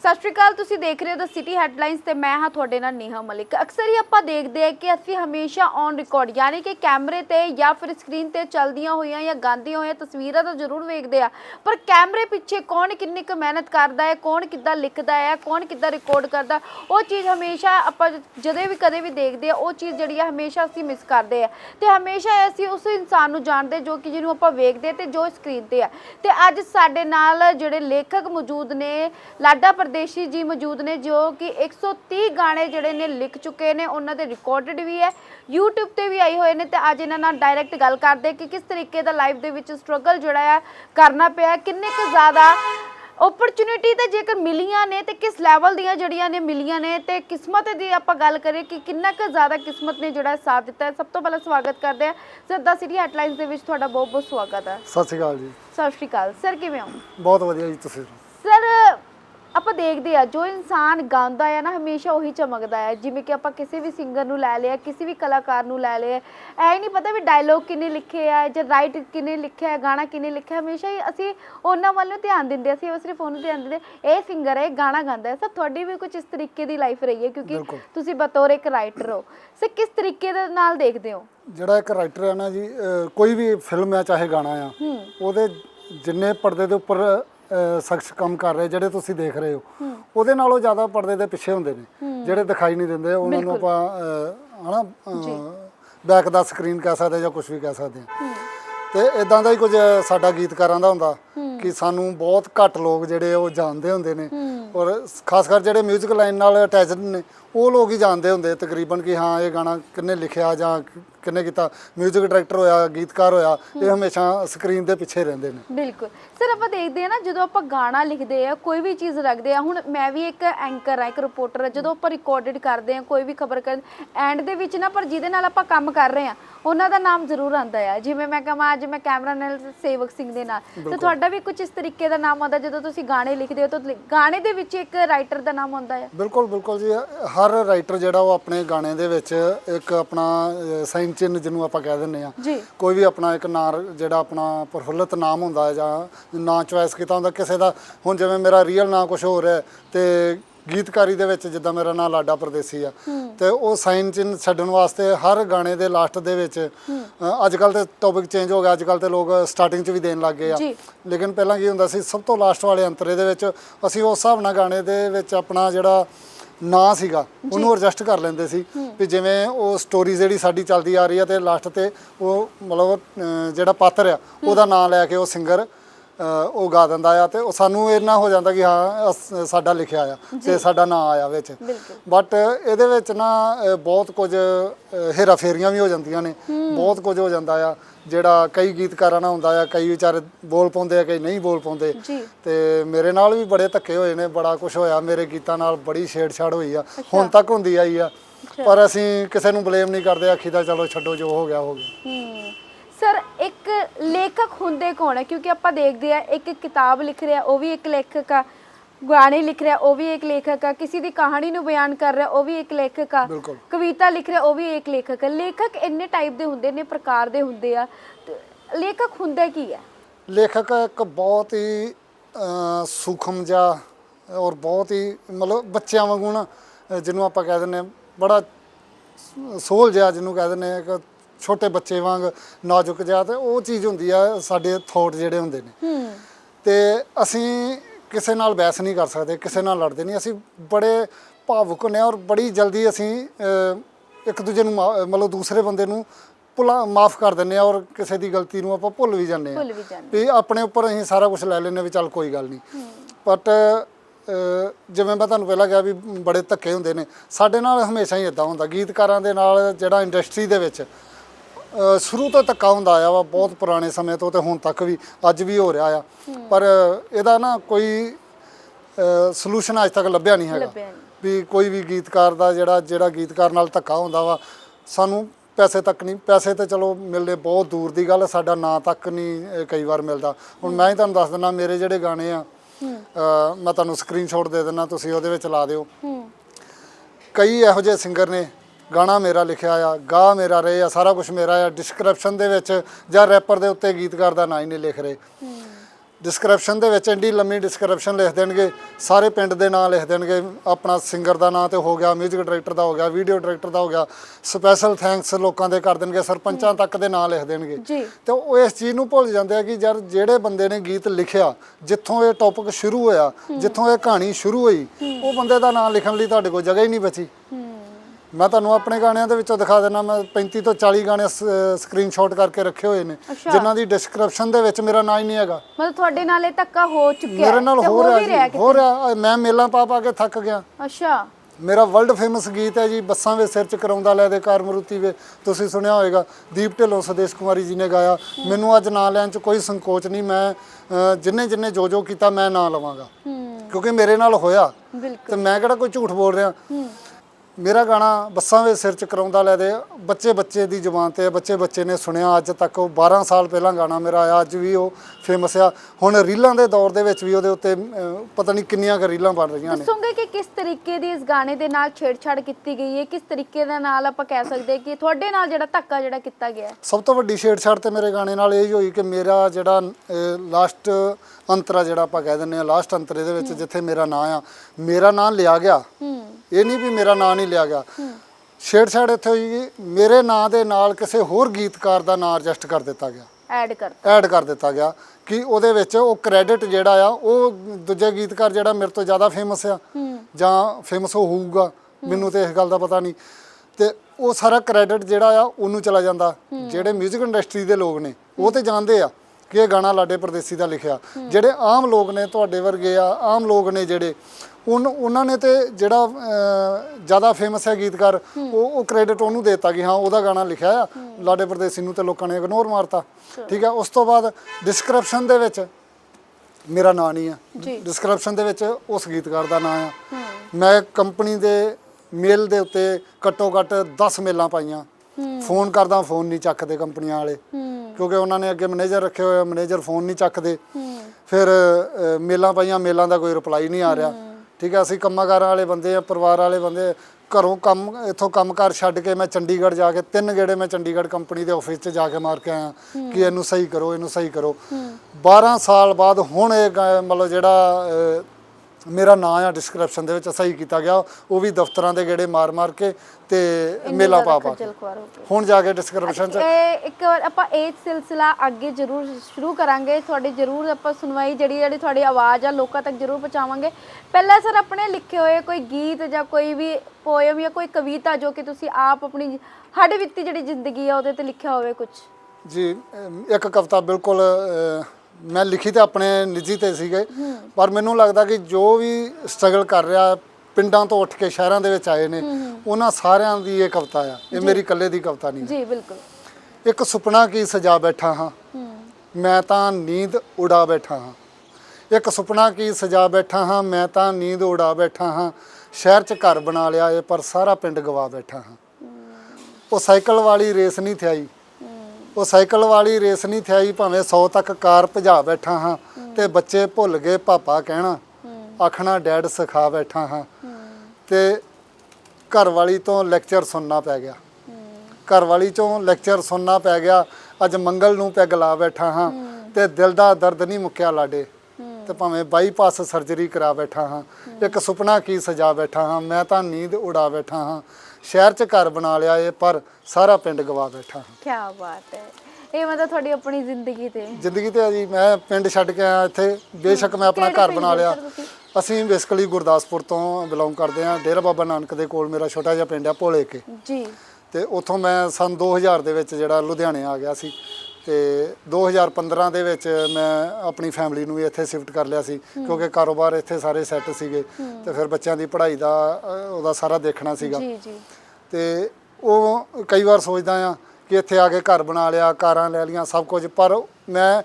ਸਤਿ ਸ਼੍ਰੀ ਅਕਾਲ, ਤੁਸੀਂ ਦੇਖ ਰਹੇ ਹੋ ਦ ਸਿਟੀ ਹੈਡਲਾਈਨਸ ਤੇ ਮੈਂ ਹਾਂ ਤੁਹਾਡੇ ਨਾਲ ਨੇਹਾ ਮਲਿਕ। ਅਕਸਰ ਹੀ ਆਪਾਂ ਦੇਖਦੇ ਆ ਕਿ ਅਸੀਂ ਹਮੇਸ਼ਾ ਔਨ ਰਿਕਾਰਡ ਯਾਨੀ ਕਿ ਕੈਮਰੇ ਤੇ ਜਾਂ ਫਿਰ ਸਕਰੀਨ ਤੇ ਚੱਲਦੀਆਂ ਹੋਈਆਂ ਜਾਂ ਗਾਉਂਦੀਆਂ ਹੋਈਆਂ ਤਸਵੀਰਾਂ ਤਾਂ ਜ਼ਰੂਰ ਵੇਖਦੇ ਆ ਪਰ ਕੈਮਰੇ ਪਿੱਛੇ ਕੌਣ ਕਿੰਨੀ ਕੁ ਮਿਹਨਤ ਕਰਦਾ ਹੈ, ਕੌਣ ਕਿੱਦਾਂ ਲਿਖਦਾ ਹੈ, ਕੌਣ ਕਿੱਦਾਂ ਰਿਕਾਰਡ ਕਰਦਾ ਉਹ ਚੀਜ਼ ਹਮੇਸ਼ਾ ਆਪਾਂ ਜਦੋਂ ਵੀ ਕਦੇ ਵੀ ਦੇਖਦੇ ਆ ਉਹ ਚੀਜ਼ ਜਿਹੜੀ ਆ ਹਮੇਸ਼ਾ ਅਸੀਂ ਮਿਸ ਕਰਦੇ ਆ ਤੇ ਹਮੇਸ਼ਾ ਅਸੀਂ ਉਸ ਇਨਸਾਨ ਨੂੰ ਜਾਣਦੇ ਜੋ ਕਿ ਜਿਹਨੂੰ ਆਪਾਂ ਵੇਖਦੇ ਤੇ ਜੋ ਸਕਰੀਨ ਤੇ ਆ। ਤੇ ਅੱਜ ਸਾਡੇ ਨਾਲ ਜਿਹੜੇ ਲੇਖਕ ਮੌਜੂਦ ਨੇ, ਲਾਡਾ ਪਰਦੇਸ਼ੀ ਜੀ ਮੌਜੂਦ ਨੇ ਜੋ ਕਿ 130 ਗਾਣੇ ਜਿਹੜੇ ਨੇ ਲਿਖ ਚੁੱਕੇ ਨੇ ਉਹਨਾਂ ਦੇ ਰਿਕਾਰਡਡ ਵੀ ਹੈ। YouTube ਤੇ ਵੀ ਆਈ ਹੋਏ ਨੇ ਤੇ ਅੱਜ ਇਹਨਾਂ ਨਾਲ ਡਾਇਰੈਕਟ ਗੱਲ ਕਰਦੇ ਕਿ ਕਿਸ ਤਰੀਕੇ ਦਾ ਲਾਈਫ ਦੇ ਵਿੱਚ ਸਟਰਗਲ ਜਿਹੜਾ ਆ ਕਰਨਾ ਪਿਆ ਕਿੰਨੇ ਕੁ ਜ਼ਿਆਦਾ ਓਪਰਚੁਨਿਟੀ ਤਾਂ ਜੇਕਰ ਮਿਲੀਆਂ ਨੇ ਤੇ ਕਿਸ ਲੈਵਲ ਦੀਆਂ ਜੜੀਆਂ ਨੇ ਮਿਲੀਆਂ ਨੇ ਤੇ ਕਿਸਮਤ ਦੀ ਆਪਾਂ ਗੱਲ ਕਰੀਏ ਕਿ ਕਿੰਨਾ ਕੁ ਜ਼ਿਆਦਾ ਕਿਸਮਤ ਨੇ ਜਿਹੜਾ ਸਾਥ ਦਿੱਤਾ ਸਭ ਤੋਂ ਪਹਿਲਾਂ ਸਵਾਗਤ ਕਰਦੇ ਆ ਸਰ ਸਿਟੀ ਹੈਡਲਾਈਨਸ ਦੇ ਵਿੱਚ ਤੁਹਾਡਾ ਬਹੁਤ ਬਹੁਤ ਸਵਾਗਤ ਹੈ। ਸਤਿ ਸ਼੍ਰੀ ਅਕਾਲ ਜੀ। ਸਤਿ ਸ਼੍ਰੀ ਅਕਾਲ। ਸਰ ਕਿਵੇਂ ਹੋ? ਬਹੁਤ ਵਧੀਆ ਜੀ ਤੁਸੀਂ ਸਰ ਆਪਾਂ ਦੇਖਦੇ ਆ ਜੋ ਇਨਸਾਨ ਗਾਉਂਦਾ ਹੈ ਨਾ ਹਮੇਸ਼ਾ ਉਹੀ ਚਮਕਦਾ ਹੈ ਜਿਵੇਂ ਕਿ ਆਪਾਂ ਕਿਸੇ ਵੀ ਸਿੰਗਰ ਨੂੰ ਲੈ ਲਿਆ ਕਿਸੇ ਵੀ ਕਲਾਕਾਰ ਨੂੰ ਲੈ ਲਿਆ। ਐ ਨਹੀਂ ਪਤਾ ਵੀ ਡਾਇਲੋਗ ਕਿੰਨੇ ਲਿਖੇ ਆ ਜਾਂ ਰਾਈਟ ਕਿੰਨੇ ਲਿਖਿਆ ਗਾਣਾ ਕਿੰਨੇ ਲਿਖਿਆ ਹਮੇਸ਼ਾ ਹੀ ਅਸੀਂ ਉਹਨਾਂ ਵੱਲ ਨੂੰ ਧਿਆਨ ਦਿੰਦੇ ਅਸੀਂ ਸਿਰਫ ਉਹਨੂੰ ਧਿਆਨ ਦਿੰਦੇ ਇਹ ਸਿੰਗਰ ਹੈ ਗਾਣਾ ਗਾਉਂਦਾ ਹੈ ਸਰ ਤੁਹਾਡੀ ਵੀ ਕੁਝ ਇਸ ਤਰੀਕੇ ਦੀ ਲਾਈਫ ਰਹੀ ਹੈ ਕਿਉਂਕਿ। ਤੁਸੀਂ ਬਤੌਰ ਇੱਕ ਰਾਈਟਰ ਹੋ। ਸਰ ਕਿਸ ਤਰੀਕੇ ਦੇ ਨਾਲ ਦੇਖਦੇ ਹੋ? ਜਿਹੜਾ ਇੱਕ ਰਾਈਟਰ ਹੈ ਨਾ ਜੀ ਕੋਈ ਵੀ ਫਿਲਮ ਹੈ ਚਾਹੇ ਗਾਣਾ ਆ ਉਹਦੇ ਜਿੰਨੇ ਪਰਦੇ ਦੇ ਉੱਪਰ ਸ਼ਖਸ ਕੰਮ ਕਰ ਰਹੇ ਜਿਹੜੇ ਤੁਸੀਂ ਦੇਖ ਰਹੇ ਹੋ। ਉਹਦੇ ਨਾਲੋਂ ਜ਼ਿਆਦਾ ਪਰਦੇ ਦੇ ਪਿੱਛੇ ਹੁੰਦੇ ਨੇ ਜਿਹੜੇ ਦਿਖਾਈ ਨਹੀਂ ਦਿੰਦੇ। ਉਹਨਾਂ ਨੂੰ ਆਪਾਂ ਹਨਾ ਬੈਕ ਦਾ ਸਕਰੀਨ ਕਹਿ ਸਕਦੇ ਜਾਂ ਕੁਝ ਵੀ ਕਹਿ ਸਕਦੇ ਹਾਂ। ਤੇ ਇਦਾਂ ਦਾ ਹੀ ਕੁਝ ਸਾਡਾ ਗੀਤਕਾਰਾਂ ਦਾ ਹੁੰਦਾ ਕਿ ਸਾਨੂੰ ਬਹੁਤ ਘੱਟ ਲੋਕ ਜਿਹੜੇ ਉਹ ਜਾਣਦੇ ਹੁੰਦੇ ਨੇ। ਔਰ ਖਾਸ ਕਰ ਜਿਹੜੇ 뮤직 ਲਾਈਨ ਨਾਲ ਅਟੈਚਡ ਨੇ ਉਹ ਲੋਕ ਹੀ ਜਾਣਦੇ ਹੁੰਦੇ ਤਕਰੀਬਨ ਕਿ ਹਾਂ ਇਹ ਗਾਣਾ ਕਿੰਨੇ ਲਿਖਿਆ ਜਾਂ ਕਿੰਨੇ ਕੀਤਾ। 뮤직 ਡਾਇਰੈਕਟਰ ਹੋਇਆ ਗੀਤਕਾਰ ਹੋਇਆ ਇਹ ਹਮੇਸ਼ਾ ਸਕਰੀਨ ਦੇ ਪਿੱਛੇ ਰਹਿੰਦੇ ਨੇ। ਬਿਲਕੁਲ। ਸਰ ਆਪਾਂ ਦੇਖਦੇ ਆ ਨਾ ਜਦੋਂ ਆਪਾਂ ਗਾਣਾ ਲਿਖਦੇ ਆ ਕੋਈ ਵੀ ਚੀਜ਼ ਰੱਖਦੇ ਆ ਹੁਣ ਮੈਂ ਵੀ ਇੱਕ ਐਂਕਰ ਆ ਇੱਕ ਰਿਪੋਰਟਰ ਆ ਜਦੋਂ ਆਪਾਂ ਰਿਕਾਰਡਡ ਕਰਦੇ ਆ ਕੋਈ ਵੀ ਖਬਰ ਕਰ ਐਂਡ ਦੇ ਵਿੱਚ ਨਾ ਪਰ ਜਿਹਦੇ ਨਾਲ ਆਪਾਂ ਕੰਮ ਕਰ ਰਹੇ ਆ ਉਹਨਾਂ ਦਾ ਨਾਮ ਜ਼ਰੂਰ ਆਂਦਾ ਆ। ਜਿਵੇਂ ਮੈਂ ਕਹਾਂ ਅੱਜ ਮੈਂ ਕੈਮਰਾ ਨਾਲ ਸੇਵਕ ਸਿੰਘ ਦੇ ਨਾਲ। ਤੇ ਤੁਹਾਡਾ ਵੀ ਕੁਝ ਇਸ ਤਰੀਕੇ ਦਾ ਨਾਮ ਆਉਂਦਾ ਜਦੋਂ ਤੁਸੀਂ ਗਾਣੇ ਲਿਖਦੇ ਹੋ ਤਾਂ ਗਾਣੇ ਦੇ ਵਿੱਚ ਇੱਕ ਰਾਈਟਰ ਦਾ ਨਾਮ ਆਉਂਦਾ ਆ? ਬਿਲਕੁਲ ਬਿਲਕੁਲ ਜੀ। ਹਰ ਰਾਈਟਰ ਜਿਹੜਾ ਉਹ ਆਪਣੇ ਗਾਣੇ ਦੇ ਵਿੱਚ ਇੱਕ ਆਪਣਾ ਸਾਈਨ ਚਿੰਨ ਜਿਹਨੂੰ ਆਪਾਂ ਕਹਿ ਦਿੰਦੇ ਆ ਕੋਈ ਵੀ ਆਪਣਾ ਇੱਕ ਨਾਂ ਜਿਹੜਾ ਆਪਣਾ ਪ੍ਰਫੁੱਲਤ ਨਾਮ ਹੁੰਦਾ ਹੈ ਜਾਂ ਨਾਂ ਚੁਆਇਸ ਕੀਤਾ ਹੁੰਦਾ ਕਿਸੇ ਦਾ ਹੁਣ ਜਿਵੇਂ ਮੇਰਾ ਰੀਅਲ ਨਾਂ ਕੁਝ ਹੋਰ ਹੈ ਤੇ ਗੀਤਕਾਰੀ ਦੇ ਵਿੱਚ ਜਿੱਦਾਂ ਮੇਰਾ ਨਾਂ ਲਾਡਾ ਪਰਦੇਸੀ ਆ ਤੇ ਉਹ ਸਾਈਨ ਚਿੰਨ ਛੱਡਣ ਵਾਸਤੇ ਹਰ ਗਾਣੇ ਦੇ ਲਾਸਟ ਦੇ ਵਿੱਚ ਅੱਜ ਕੱਲ ਤੇ ਟੌਪਿਕ ਚੇਂਜ ਹੋ ਗਿਆ ਅੱਜ ਕੱਲ ਤੇ ਲੋਕ ਸਟਾਰਟਿੰਗ 'ਚ ਵੀ ਦੇਣ ਲੱਗ ਗਏ ਆ। ਲੇਕਿਨ ਪਹਿਲਾਂ ਕੀ ਹੁੰਦਾ ਸੀ ਸਭ ਤੋਂ ਲਾਸਟ ਵਾਲੇ ਅੰਤਰੇ ਦੇ ਵਿੱਚ ਅਸੀਂ ਉਸ ਹਿਸਾਬ ਨਾਲ ਗਾਣੇ ਦੇ ਵਿੱਚ ਆਪਣਾ ਜਿਹੜਾ ਨਾਂ ਸੀਗਾ ਉਹਨੂੰ ਐਡਜਸਟ ਕਰ ਲੈਂਦੇ ਸੀ ਵੀ ਜਿਵੇਂ ਉਹ ਸਟੋਰੀ ਜਿਹੜੀ ਸਾਡੀ ਚੱਲਦੀ ਆ ਰਹੀ ਆ ਤੇ ਲਾਸਟ ਤੇ ਉਹ ਮਤਲਬ ਜਿਹੜਾ ਪਾਤਰ ਆ ਉਹਦਾ ਨਾਂ ਲੈ ਕੇ ਉਹ ਸਿੰਗਰ ਉਹ ਗਾ ਦਿੰਦਾ ਆ ਤੇ ਉਹ ਸਾਨੂੰ ਇੰਨਾ ਹੋ ਜਾਂਦਾ ਕਿ ਹਾਂ ਅਸ- ਸਾਡਾ ਲਿਖਿਆ ਆ ਤੇ ਸਾਡਾ ਨਾਂ ਆਇਆ ਵਿੱਚ। ਬਟ ਇਹਦੇ ਵਿੱਚ ਨਾ ਅ, ਬਹੁਤ ਕੁਝ ਹੇਰਾ ਫੇਰੀਆਂ ਵੀ ਹੋ ਜਾਂਦੀਆਂ ਨੇ। ਬਹੁਤ ਕੁਝ ਹੋ ਜਾਂਦਾ ਆ। ਜਿਹੜਾ ਕਈ ਗੀਤਕਾਰਾਂ ਨਾਲ ਹੁੰਦਾ ਆ ਕਈ ਵਿਚਾਰੇ ਬੋਲ ਪਾਉਂਦੇ ਆ ਕਈ ਨਹੀਂ ਬੋਲ ਪਾਉਂਦੇ। ਜੀ। ਤੇ ਮੇਰੇ ਨਾਲ ਵੀ ਬੜੇ ਧੱਕੇ ਹੋਏ ਨੇ ਬੜਾ ਕੁਝ ਹੋਇਆ। ਮੇਰੇ ਗੀਤਾਂ ਨਾਲ ਬੜੀ ਛੇੜਛਾੜ ਹੋਈ ਆ। ਹੁਣ ਤੱਕ ਹੁੰਦੀ ਆਈ ਆ। ਪਰ ਅਸੀਂ ਕਿਸੇ ਨੂੰ ਬਲੇਮ ਨਹੀਂ ਕਰਦੇ ਆਖੀਦਾ ਚਲੋ ਛੱਡੋ ਜੋ ਹੋ ਗਿਆ ਹੋ ਗਿਆ। ਹਮ ਸਰ ਇੱਕ ਲੇਖਕ ਹੁੰਦੇ ਕੌਣ ਹੈ ਕਿਉਂਕਿ ਆਪਾਂ ਦੇਖਦੇ ਆ ਇੱਕ ਕਿਤਾਬ ਲਿਖ ਰਿਹਾ ਉਹ ਵੀ ਇੱਕ ਲੇਖਕ ਆ। ਗਾਣੇ ਲਿਖ ਰਿਹਾ ਉਹ ਵੀ ਇੱਕ ਲੇਖਕ ਆ। ਕਿਸੇ ਦੀ ਕਹਾਣੀ ਨੂੰ ਬਿਆਨ ਕਰ ਰਿਹਾ ਉਹ ਵੀ ਇੱਕ ਲੇਖਕ ਆ। ਬਿਲਕੁਲ। ਕਵਿਤਾ ਲਿਖ ਰਿਹਾ ਉਹ ਵੀ ਇੱਕ ਲੇਖਕ ਹੈ ਲੇਖਕ ਇੰਨੇ ਟਾਈਪ ਦੇ ਹੁੰਦੇ ਨੇ ਪ੍ਰਕਾਰ ਦੇ ਹੁੰਦੇ ਆ। ਤੇ ਲੇਖਕ ਹੁੰਦਾ ਕੀ ਹੈ ਲੇਖਕ ਇੱਕ ਬਹੁਤ ਹੀ ਅ, ਸੂਖਮ ਜਿਹਾ ਔਰ ਬਹੁਤ ਹੀ ਮਤਲਬ ਬੱਚਿਆਂ ਵਾਂਗੂ ਨਾ ਅ, ਜਿਹਨੂੰ ਆਪਾਂ ਕਹਿ ਦਿੰਦੇ ਹਾਂ, ਬੜਾ ਸੋਲ ਜਿਹਾ ਜਿਹਨੂੰ ਕਹਿ ਦਿੰਦੇ ਹਾਂ, ਇੱਕ ਛੋਟੇ ਬੱਚੇ ਵਾਂਗ ਨਾਜ਼ੁਕ ਜਿਹਾ ਤੇ ਉਹ ਚੀਜ਼ ਹੁੰਦੀ ਆ ਸਾਡੇ ਥੋਟ ਜਿਹੜੇ ਹੁੰਦੇ ਨੇ। ਤੇ ਅਸੀਂ ਕਿਸੇ ਨਾਲ ਬਹਿਸ ਨਹੀਂ ਕਰ ਸਕਦੇ ਕਿਸੇ ਨਾਲ ਲੜਦੇ ਨਹੀਂ। ਅਸੀਂ ਬੜੇ ਭਾਵੁਕ ਨੇ ਔਰ ਬੜੀ ਜਲਦੀ ਅਸੀਂ ਇੱਕ ਦੂਜੇ ਨੂੰ ਮਤਲਬ ਦੂਸਰੇ ਬੰਦੇ ਨੂੰ ਭੁਲਾ ਮਾਫ ਕਰ ਦਿੰਦੇ ਆ ਔਰ ਕਿਸੇ ਦੀ ਗਲਤੀ ਨੂੰ ਆਪਾਂ ਭੁੱਲ ਵੀ ਜਾਂਦੇ ਆ। ਵੀ ਆਪਣੇ ਉੱਪਰ ਅਸੀਂ ਸਾਰਾ ਕੁਝ ਲੈ ਲੈਨੇ ਵੀ ਚੱਲ ਕੋਈ ਗੱਲ ਨਹੀਂ। ਬਟ ਜਿਵੇਂ ਮੈਂ ਤੁਹਾਨੂੰ ਪਹਿਲਾਂ ਕਿਹਾ ਵੀ ਬੜੇ ਧੱਕੇ ਹੁੰਦੇ ਨੇ ਸਾਡੇ ਨਾਲ ਹਮੇਸ਼ਾ ਹੀ ਇਦਾਂ ਹੁੰਦਾ। ਗੀਤਕਾਰਾਂ ਦੇ ਨਾਲ ਜਿਹੜਾ ਇੰਡਸਟਰੀ ਦੇ ਵਿੱਚ ਅ, ਸ਼ੁਰੂ ਤੋਂ ਧੱਕਾ ਹੁੰਦਾ ਆਇਆ ਵਾ ਬਹੁਤ ਪੁਰਾਣੇ ਸਮੇਂ ਤੋਂ ਤੇ ਹੁਣ ਤੱਕ ਵੀ ਅੱਜ ਵੀ ਹੋ ਰਿਹਾ ਆ। ਪਰ ਇਹਦਾ ਨਾ ਕੋਈ ਸੋਲੂਸ਼ਨ ਅੱਜ ਤੱਕ ਲੱਭਿਆ ਨਹੀਂ ਹੈਗਾ। ਲੱਭਿਆ ਨਹੀਂ। ਵੀ ਕੋਈ ਵੀ ਗੀਤਕਾਰ ਦਾ ਜਿਹੜਾ ਜਿਹੜਾ ਗੀਤਕਾਰ ਨਾਲ ਧੱਕਾ ਹੁੰਦਾ ਵਾ ਸਾਨੂੰ ਪੈਸੇ ਤੱਕ ਨਹੀਂ ਪੈਸੇ ਤੇ ਚਲੋ ਮਿਲਦੇ ਬਹੁਤ ਦੂਰ ਦੀ ਗੱਲ ਸਾਡਾ ਨਾਂ ਤੱਕ ਨਹੀਂ ਅ, ਕਈ ਵਾਰ ਮਿਲਦਾ। ਹੁਣ ਮੈਂ ਹੀ ਤੁਹਾਨੂੰ ਦੱਸ ਦਿੰਦਾ ਮੇਰੇ ਜਿਹੜੇ ਗਾਣੇ ਆ ਅ, ਮੈਂ ਤੁਹਾਨੂੰ ਸਕਰੀਨਸ਼ਾਟ ਦੇ ਦਿੰਦਾ ਤੁਸੀਂ ਉਹਦੇ ਵਿੱਚ ਲਾ ਦਿਓ। ਹੂੰ। ਕਈ ਇਹੋ ਜਿਹੇ ਸਿੰਗਰ ਨੇ ਗਾਣਾ ਮੇਰਾ ਲਿਖਿਆ ਆ ਗਾ ਮੇਰਾ ਰਹੇ ਆ ਸਾਰਾ ਕੁਝ ਮੇਰਾ ਆ। ਡਿਸਕ੍ਰਿਪਸ਼ਨ ਦੇ ਵਿੱਚ ਜਾਂ ਰੈਪਰ ਦੇ ਉੱਤੇ ਗੀਤਕਾਰ ਦਾ ਨਾਂ ਹੀ ਨਹੀਂ ਲਿਖ ਰਹੇ। ਡਿਸਕ੍ਰਿਪਸ਼ਨ ਦੇ ਵਿੱਚ ਇੰਡੀ ਲੰਮੀ ਡਿਸਕ੍ਰਿਪਸ਼ਨ ਲਿਖ ਦੇਣਗੇ ਸਾਰੇ ਪਿੰਡ ਦੇ ਨਾਂ ਲਿਖ ਦੇਣਗੇ। ਆਪਣਾ ਸਿੰਗਰ ਦਾ ਨਾਂ ਤੇ ਹੋ ਗਿਆ 뮤직 ਡਾਇਰੈਕਟਰ ਦਾ ਹੋ ਗਿਆ ਵੀਡੀਓ ਡਾਇਰੈਕਟਰ ਦਾ ਹੋ ਗਿਆ। ਸਪੈਸ਼ਲ ਥੈਂਕਸ ਲੋਕਾਂ ਦੇ ਕਰ ਦੇਣਗੇ ਸਰਪੰਚਾਂ ਤੱਕ ਦੇ ਨਾਂ ਲਿਖ ਦੇਣਗੇ। ਤੇ ਉਹ ਇਸ ਚੀਜ਼ ਨੂੰ ਭੁੱਲ ਜਾਂਦੇ ਆ ਕਿ ਯਾਰ ਜਿਹੜੇ ਬੰਦੇ ਨੇ ਗੀਤ ਲਿਖਿਆ ਜਿੱਥੋਂ ਇਹ ਟੌਪਿਕ ਸ਼ੁਰੂ ਹੋਇਆ ਜਿੱਥੋਂ ਇਹ ਕਹਾਣੀ ਸ਼ੁਰੂ ਹੋਈ ਉਹ ਬੰਦੇ ਦਾ ਨਾਮ ਲਿਖਣ ਲਈ ਤੁਹਾਡੇ ਕੋਲ ਜਗ੍ਹਾ ਹੀ ਨਹੀਂ ਬਚੀ। ਮੈਂ ਤੁਹਾਨੂੰ ਆਪਣੇ ਗਾਣਿਆਂ ਦੇ ਵਿੱਚੋਂ ਦਿਖਾ ਦਿੰਦਾ ਮੈਂ 35 ਤੋਂ 40 ਗਾਣੇ ਸਕਰੀਨਸ਼ਾਟ ਕਰਕੇ ਰੱਖੇ ਹੋਏ ਨੇ ਅੱਛਾ। ਜਿਨ੍ਹਾਂ ਦੀ ਡਿਸਕ੍ਰਿਪਸ਼ਨ ਦੇ ਵਿੱਚ ਮੇਰਾ ਨਾਂ ਹੀ ਨਹੀਂ ਹੈਗਾ। ਮਤਲਬ ਤੁਹਾਡੇ ਨਾਲ ਇਹ ਧੱਕਾ ਹੋ ਚੁੱਕਿਆ ਮੇਰੇ ਨਾਲ ਤੇ ਹੋ ਵੀ ਰਿਹਾ ਜੀ ਹੋ ਰਿਹਾ ਮੈਂ ਮੇਲਾਂ ਪਾ ਪਾ ਕੇ ਥੱਕ ਗਿਆ। ਅੱਛਾ। ਮੇਰਾ ਵਰਲਡ ਫੇਮਸ ਗੀਤ ਹੈ ਜੀ ਬੱਸਾਂ ਵਿੱਚ ਸਿਰ ਚ ਕਰਾਉਂਦਾ ਲੈ ਦੇ ਕਾਰ ਮਰੂਤੀ ਵੇ ਤੁਸੀਂ ਸੁਣਿਆ ਹੋਵੇਗਾ ਦੀਪ ਢਿੱਲੋਂ ਸੁਦੇਸ਼ ਕੁਮਾਰੀ ਜੀ ਨੇ ਗਾਇਆ। ਮੈਨੂੰ ਅੱਜ ਨਾਂ ਲੈਣ ਚ ਕੋਈ ਸੰਕੋਚ ਨਹੀਂ ਮੈਂ ਜਿੰਨੇ ਜਿੰਨੇ ਜੋ ਜੋ ਕੀਤਾ ਮੈਂ ਨਾਂ ਲਵਾਂਗਾ। ਹੂੰ। ਕਿਉਂਕਿ ਮੇਰੇ ਨਾਲ ਹੋਇਆ। ਬਿਲਕੁਲ। ਤੇ ਮੈਂ ਕਿਹੜਾ ਕੋਈ ਝੂਠ ਬੋਲ ਰਿਹਾ? ਹੂੰ। ਮੇਰਾ ਗਾਣਾ ਬੱਸਾਂ ਵਿੱਚ ਸਿਰ ਚ ਕਰਾਉਂਦਾ ਲੈ ਦੇ ਬੱਚੇ ਬੱਚੇ ਦੀ ਜ਼ੁਬਾਨ ਤੇ ਬੱਚੇ ਬੱਚੇ ਨੇ ਸੁਣਿਆ ਅੱਜ ਤੱਕ ਉਹ 12 ਸਾਲ ਪਹਿਲਾਂ ਗਾਣਾ ਮੇਰਾ ਆਇਆ ਅੱਜ ਵੀ ਉਹ ਫੇਮਸ ਆ। ਹੁਣ ਰੀਲਾਂ ਦੇ ਦੌਰ ਦੇ ਵਿੱਚ ਵੀ ਉਹਦੇ ਉੱਤੇ ਅਹ, ਪਤਾ ਨਹੀਂ ਕਿੰਨੀਆਂ ਕੁ ਰੀਲਾਂ ਬਣ ਰਹੀਆਂ ਨੇ। ਦੱਸੋਗੇ ਕਿ ਕਿਸ ਤਰੀਕੇ ਦੀ ਇਸ ਗਾਣੇ ਦੇ ਨਾਲ ਛੇੜਛਾੜ ਕੀਤੀ ਗਈ ਹੈ? ਕਿਸ ਤਰੀਕੇ ਦੇ ਨਾਲ ਆਪਾਂ ਕਹਿ ਸਕਦੇ ਹਾਂ ਕਿ ਤੁਹਾਡੇ ਨਾਲ ਜਿਹੜਾ ਧੱਕਾ ਜਿਹੜਾ ਕੀਤਾ ਗਿਆ ਹੈ? ਸਭ ਤੋਂ ਵੱਡੀ ਛੇੜਛਾੜ ਤੇ ਮੇਰੇ ਗਾਣੇ ਨਾਲ ਇਹ ਹੀ ਹੋਈ ਕਿ ਮੇਰਾ ਜਿਹੜਾ ਲਾਸਟ ਅੰਤਰਾ ਜਿਹੜਾ ਆਪਾਂ ਕਹਿ ਦਿੰਦੇ ਆ ਲਾਸਟ ਅੰਤਰੇ ਦੇ ਵਿੱਚ ਜਿੱਥੇ ਮੇਰਾ ਨਾਂ ਆ ਮੇਰਾ ਨਾਂ ਲਿਆ ਗਿਆ। ਇਹ ਨਹੀਂ ਵੀ ਮੇਰਾ ਨਾਂ ਨਹੀਂ ਲਿਆ ਗਿਆ। ਛੇੜਛਾੜ ਇੱਥੇ ਹੋਈ ਮੇਰੇ ਨਾਂ ਦੇ ਨਾਲ ਕਿਸੇ ਹੋਰ ਗੀਤਕਾਰ ਦਾ ਨਾਂ ਰਜਿਸਟ ਕਰ ਦਿੱਤਾ ਗਿਆ। ਐਡ ਕਰ ਐਡ ਕਰ ਦਿੱਤਾ ਗਿਆ ਕਿ ਉਹਦੇ ਵਿੱਚ ਉਹ ਕ੍ਰੈਡਿਟ ਜਿਹੜਾ ਆ ਉਹ ਦੂਜੇ ਗੀਤਕਾਰ ਜਿਹੜਾ ਮੇਰੇ ਤੋਂ ਜ਼ਿਆਦਾ ਫੇਮਸ ਆ ਜਾਂ ਫੇਮਸ ਹੋਊਗਾ ਮੈਨੂੰ ਤੇ ਇਸ ਗੱਲ ਦਾ ਪਤਾ ਨਹੀਂ। ਤੇ ਉਹ ਸਾਰਾ ਕ੍ਰੈਡਿਟ ਜਿਹੜਾ ਆ ਉਹਨੂੰ ਚਲਾ ਜਾਂਦਾ। ਜਿਹੜੇ 뮤직 ਇੰਡਸਟਰੀ ਦੇ ਲੋਕ ਨੇ ਉਹ ਤੇ ਜਾਣਦੇ ਆ। ਕਿ ਇਹ ਗਾਣਾ ਲਾਡੇ ਪਰਦੇਸੀ ਦਾ ਲਿਖਿਆ। ਜਿਹੜੇ ਆਮ ਲੋਕ ਨੇ ਤੁਹਾਡੇ ਵਰਗੇ ਆ ਆਮ ਲੋਕ ਨੇ ਜਿਹੜੇ ਉਹਨਾਂ ਨੇ ਤੇ ਜਿਹੜਾ ਜ਼ਿਆਦਾ ਫੇਮਸ ਹੈ ਗੀਤਕਾਰ ਉਹ ਉਹ ਕ੍ਰੈਡਿਟ ਉਹਨੂੰ ਦੇਤਾ ਕਿ ਹਾਂ ਉਹਦਾ ਗਾਣਾ ਲਿਖਿਆ ਆ। ਲਾਡੇ ਪਰਦੇਸੀ ਨੂੰ ਤੇ ਲੋਕਾਂ ਨੇ ਇਗਨੋਰ ਮਾਰਤਾ। ਠੀਕ ਹੈ ਉਸ ਤੋਂ ਬਾਅਦ ਡਿਸਕ੍ਰਿਪਸ਼ਨ ਦੇ ਵਿੱਚ ਮੇਰਾ ਨਾਂ ਨਹੀਂ ਆ। ਡਿਸਕ੍ਰਿਪਸ਼ਨ ਦੇ ਵਿੱਚ ਉਸ ਗੀਤਕਾਰ ਦਾ ਨਾਂ ਆ। ਮੈਂ ਕੰਪਨੀ ਦੇ ਮੇਲ ਦੇ ਉੱਤੇ ਘੱਟੋ ਘੱਟ 10 ਮੇਲਾਂ ਪਾਈਆਂ। ਫੋਨ ਕਰਦਾ ਫੋਨ ਨਹੀਂ ਚੱਕਦੇ ਕੰਪਨੀਆਂ ਵਾਲੇ। ਕਿਉਂਕਿ ਉਹਨਾਂ ਨੇ ਅੱਗੇ ਮੈਨੇਜਰ ਰੱਖੇ ਹੋਏ ਆ ਮੈਨੇਜਰ ਫੋਨ ਨਹੀਂ ਚੱਕਦੇ। ਫਿਰ ਅ, ਮੇਲਾਂ ਪਾਈਆਂ ਮੇਲਾਂ ਦਾ ਕੋਈ ਰਿਪਲਾਈ ਨਹੀਂ ਆ ਰਿਹਾ। ਠੀਕ ਹੈ ਅਸੀਂ ਕੰਮਾਂਕਾਰਾਂ ਵਾਲੇ ਬੰਦੇ ਆ ਪਰਿਵਾਰ ਵਾਲੇ ਬੰਦੇ ਘਰੋਂ ਕੰਮ ਇੱਥੋਂ ਕੰਮਕਾਰ ਛੱਡ ਕੇ ਮੈਂ ਚੰਡੀਗੜ੍ਹ ਜਾ ਕੇ ਤਿੰਨ ਗੇੜੇ ਮੈਂ ਚੰਡੀਗੜ੍ਹ ਕੰਪਨੀ ਦੇ ਆਫਿਸ 'ਚ ਜਾ ਕੇ ਮਾਰ ਕੇ ਆਇਆ। ਕਿ ਇਹਨੂੰ ਸਹੀ ਕਰੋ ਇਹਨੂੰ ਸਹੀ ਕਰੋ। 12 ਸਾਲ ਬਾਅਦ ਹੁਣ ਇਹ ਗਾ- ਮਤਲਬ ਜਿਹੜਾ ਅ, ਮੇਰਾ ਨਾਂ ਆ ਡਿਸਕ੍ਰਿਪਸ਼ਨ ਦੇ ਵਿੱਚ ਸਹੀ ਕੀਤਾ ਗਿਆ। ਉਹ ਵੀ ਦਫ਼ਤਰਾਂ ਦੇ ਗੇੜੇ ਮਾਰ ਮਾਰ ਕੇ ਤੇ ਮੇਲਾ ਪਾ ਪਾ ਕੇ। ਖੱਜਲ ਖੁਆਰ ਹੋ ਕੇ ਹੁਣ ਜਾ ਕੇ ਡਿਸਕ੍ਰਿਪਸ਼ਨ 'ਚ ਇਹ ਇੱਕ ਵਾਰ ਆਪਾਂ ਇਹ ਸਿਲਸਿਲਾ ਅੱਗੇ ਜ਼ਰੂਰ ਸ਼ੁਰੂ ਕਰਾਂਗੇ। ਤੁਹਾਡੀ ਜ਼ਰੂਰ ਆਪਾਂ ਸੁਣਵਾਈ ਜਿਹੜੀ ਜਿਹੜੀ ਤੁਹਾਡੀ ਆਵਾਜ਼ ਆ ਲੋਕਾਂ ਤੱਕ ਜ਼ਰੂਰ ਪਹੁੰਚਾਵਾਂਗੇ। ਪਹਿਲਾਂ ਸਰ ਆਪਣੇ ਲਿਖੇ ਹੋਏ ਕੋਈ ਗੀਤ ਜਾਂ ਕੋਈ ਵੀ ਪੋਇਮ ਜਾਂ ਕੋਈ ਕਵਿਤਾ ਜੋ ਕਿ ਤੁਸੀਂ ਆਪ ਆਪਣੀ ਹੱਡ ਬੀਤੀ ਜਿਹੜੀ ਜ਼ਿੰਦਗੀ ਆ ਉਹਦੇ ਤੇ ਲਿਖਿਆ ਹੋਵੇ ਕੁਝ ਜੀ ਅਮ, ਇੱਕ ਕਵਿਤਾ ਬਿਲਕੁਲ ਮੈਂ ਲਿਖੀ ਤੇ ਆਪਣੇ ਨਿੱਜੀ ਤੇ ਸੀਗੇ ਪਰ ਮੈਨੂੰ ਲੱਗਦਾ ਕਿ ਜੋ ਵੀ ਸਟਰਗਲ ਕਰ ਰਿਹਾ ਪਿੰਡਾਂ ਤੋਂ ਉੱਠ ਕੇ ਸ਼ਹਿਰਾਂ ਦੇ ਵਿੱਚ ਆਏ ਨੇ ਉਹਨਾਂ ਸਾਰਿਆਂ ਦੀ ਇਹ ਕਵਿਤਾ ਆ। ਇਹ ਮੇਰੀ ਇਕੱਲੇ ਦੀ ਕਵਿਤਾ ਨਹੀਂ ਜੀ ਬਿਲਕੁਲ। ਇੱਕ ਸੁਪਨਾ ਕੀ ਸਜਾ ਬੈਠਾ ਹਾਂ ਮੈਂ ਤਾਂ ਨੀਂਦ ਉਡਾ ਬੈਠਾ ਹਾਂ। ਇੱਕ ਸੁਪਨਾ ਕੀ ਸਜਾ ਬੈਠਾ ਹਾਂ ਮੈਂ ਤਾਂ ਨੀਂਦ ਉਡਾ ਬੈਠਾ ਹਾਂ। ਸ਼ਹਿਰ 'ਚ ਘਰ ਬਣਾ ਲਿਆ ਏ ਪਰ ਸਾਰਾ ਪਿੰਡ ਗਵਾ ਬੈਠਾ ਹਾਂ। ਉਹ ਸਾਈਕਲ ਵਾਲੀ ਰੇਸ ਨਹੀਂ ਥਿਆਈ। ਉਹ ਸਾਈਕਲ ਵਾਲੀ ਰੇਸ ਨਹੀਂ ਥਿਆਈ ਭਾਵੇਂ 100 ਤੱਕ ਕਾਰ ਭਜਾ ਬੈਠਾ ਹਾਂ ਤੇ ਬੱਚੇ ਭੁੱਲ ਗਏ ਪਾਪਾ ਕਹਿਣਾ, ਆਖਣਾ, ਡੈਡ ਸਿਖਾ ਬੈਠਾ ਹਾਂ। ਤੇ ਘਰ ਵਾਲੀ ਤੋਂ ਲੈਕਚਰ ਸੁਣਨਾ ਪੈ ਗਿਆ। ਘਰ ਵਾਲੀ ਚੋਂ ਲੈਕਚਰ ਸੁਣਨਾ ਪੈ ਗਿਆ, ਅੱਜ ਮੰਗਲ ਨੂੰ ਪੈਗ ਲਾ ਬੈਠਾ ਹਾਂ ਤੇ ਦਿਲ ਦਾ ਦਰਦ ਨਹੀਂ ਮੁੱਕਿਆ ਲਾਡੇ। ਤੇ ਭਾਵੇਂ ਬਾਈਪਾਸ ਸਰਜਰੀ ਕਰਾ ਬੈਠਾ ਹਾਂ, ਇੱਕ ਸੁਪਨਾ ਕੀ ਸਜਾ ਬੈਠਾ ਹਾਂ, ਮੈਂ ਤਾਂ ਨੀਂਦ ਉਡਾ ਬੈਠਾ ਹਾਂ। ਸ਼ਹਿਰ 'ਚ ਘਰ ਬਣਾ ਲਿਆ ਏ ਪਰ ਸਾਰਾ ਪਿੰਡ ਗਵਾ ਬੈਠਾ ਹਾਂ। ਕੀ ਬਾਤ ਹੈ। ਇਹ ਮਤਲਬ ਤੁਹਾਡੀ ਆਪਣੀ ਜ਼ਿੰਦਗੀ ਤੇ। ਜ਼ਿੰਦਗੀ ਤੇ ਜੀ ਮੈਂ ਪਿੰਡ ਛੱਡ ਕੇ ਆਇਆ ਇੱਥੇ। ਬੇਸ਼ੱਕ ਮੈਂ ਆਪਣਾ ਕਿਹੜੇ ਘਰ ਬਣਾ ਲਿਆ। ਸਰ ਤੁਸੀਂ? ਅਸੀਂ ਬੇਸਿਕਲੀ ਗੁਰਦਾਸਪੁਰ ਤੋਂ ਬਿਲੋਂਗ ਕਰਦੇ ਹਾਂ। ਡੇਰਾ ਬਾਬਾ ਨਾਨਕ ਦੇ ਕੋਲ ਮੇਰਾ ਛੋਟਾ ਜਿਹਾ ਪਿੰਡ ਆ ਭੋਲੇ ਕੇ। ਜੀ। ਤੇ ਉੱਥੋਂ ਮੈਂ ਸਨ 2000 ਦੇ ਵਿੱਚ ਜਿਹੜਾ ਲੁਧਿਆਣੇ ਆ ਗਿਆ ਸੀ। ਤੇ 2015 ਦੇ ਵਿੱਚ ਮੈਂ ਆਪਣੀ ਫੈਮਿਲੀ ਨੂੰ ਵੀ ਇੱਥੇ ਸ਼ਿਫਟ ਕਰ ਲਿਆ ਸੀ ਕਿਉਂਕਿ ਕਾਰੋਬਾਰ ਇੱਥੇ ਸਾਰੇ ਸੈੱਟ ਸੀਗੇ। ਤੇ ਫਿਰ ਬੱਚਿਆਂ ਦੀ ਪੜ੍ਹਾਈ ਦਾ ਅ, ਉਹਦਾ ਸਾਰਾ ਦੇਖਣਾ ਸੀਗਾ। ਜੀ ਜੀ। ਤੇ ਉਹ ਕਈ ਵਾਰ ਸੋਚਦਾ ਆ ਕਿ ਇੱਥੇ ਆ ਕੇ ਘਰ ਬਣਾ ਲਿਆ ਕਾਰਾਂ ਲੈ ਲੀਆਂ ਸਭ ਕੁਝ। ਪਰ ਮੈਂ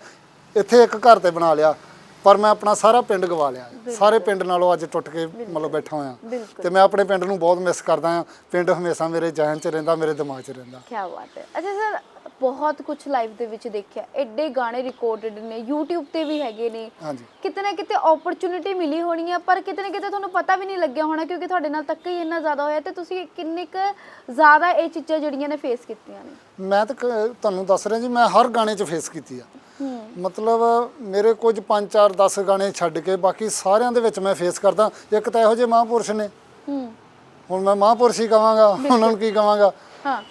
ਇੱਥੇ ਇੱਕ ਘਰ ਤੇ ਬਣਾ ਲਿਆ। ਪਰ ਮੈਂ ਆਪਣਾ ਸਾਰਾ ਪਿੰਡ ਗਵਾ ਲਿਆ। ਸਾਰੇ ਪਿੰਡ ਨਾਲੋਂ ਅੱਜ ਟੁੱਟ ਕੇ ਮਤਲਬ ਬੈਠਾ ਹੋਇਆ। ਤੇ ਮੈਂ ਆਪਣੇ ਪਿੰਡ ਨੂੰ ਬਹੁਤ ਮਿਸ ਕਰਦਾ ਹਾਂ। ਪਿੰਡ ਹਮੇਸ਼ਾ ਮੇਰੇ ਜ਼ਿਹਨ 'ਚ ਰਹਿੰਦਾ ਮੇਰੇ ਦਿਮਾਗ 'ਚ ਰਹਿੰਦਾ। ਕੀ ਬਾਤ ਹੈ। ਅੱਛਾ ਸਰ ਬਹੁਤ ਕੁਝ ਲਾਈਵ ਦੇ ਵਿੱਚ ਦੇਖਿਆ। ਐਡੇ ਗਾਣੇ ਰਿਕਾਰਡਡ ਨੇ YouTube ਤੇ ਵੀ ਹੈਗੇ ਨੇ। ਕਿਤੇ ਨਾ ਕਿਤੇ ਓਪਰਚ्युनिटी ਮਿਲੀ ਹੋਣੀ ਆ ਪਰ ਕਿਤੇ ਨਾ ਕਿਤੇ ਤੁਹਾਨੂੰ ਪਤਾ ਵੀ ਨਹੀਂ ਲੱਗਿਆ ਹੋਣਾ ਕਿਉਂਕਿ ਤੁਹਾਡੇ ਨਾਲ ਤੱਕ ਹੀ ਇੰਨਾ ਜ਼ਿਆਦਾ ਹੋਇਆ ਤੇ ਤੁਸੀਂ ਕਿੰਨੇ ਕ ਜ਼ਿਆਦਾ ਇਹ ਚੀਜ਼ਾਂ ਜਿਹੜੀਆਂ ਨੇ ਫੇਸ ਕੀਤੀਆਂ ਨੇ? ਮੈਂ ਤਾਂ ਤੁਹਾਨੂੰ ਦੱਸ ਰਿਹਾ ਜੀ ਮੈਂ ਹਰ ਗਾਣੇ 'ਚ ਫੇਸ ਕੀਤੀ ਆ। ਮਤਲਬ ਮੇਰੇ ਕੁਝ 5 4 10 ਗਾਣੇ ਛੱਡ ਕੇ ਬਾਕੀ ਸਾਰਿਆਂ ਦੇ ਵਿੱਚ ਮੈਂ ਫੇਸ ਕਰਦਾ। ਇੱਕ ਤਾਂ ਇਹੋ ਜਿਹੇ ਮਹਾਂਪੁਰਸ਼ ਨੇ। ਹੂੰ। ਹੁਣ ਮੈਂ ਮਹਾਂਪੁਰਸ਼ ਹੀ ਕਵਾਂਗਾ ਉਹਨਾਂ ਨੂੰ ਕੀ ਕਵਾਂਗਾ ਹਾਂ।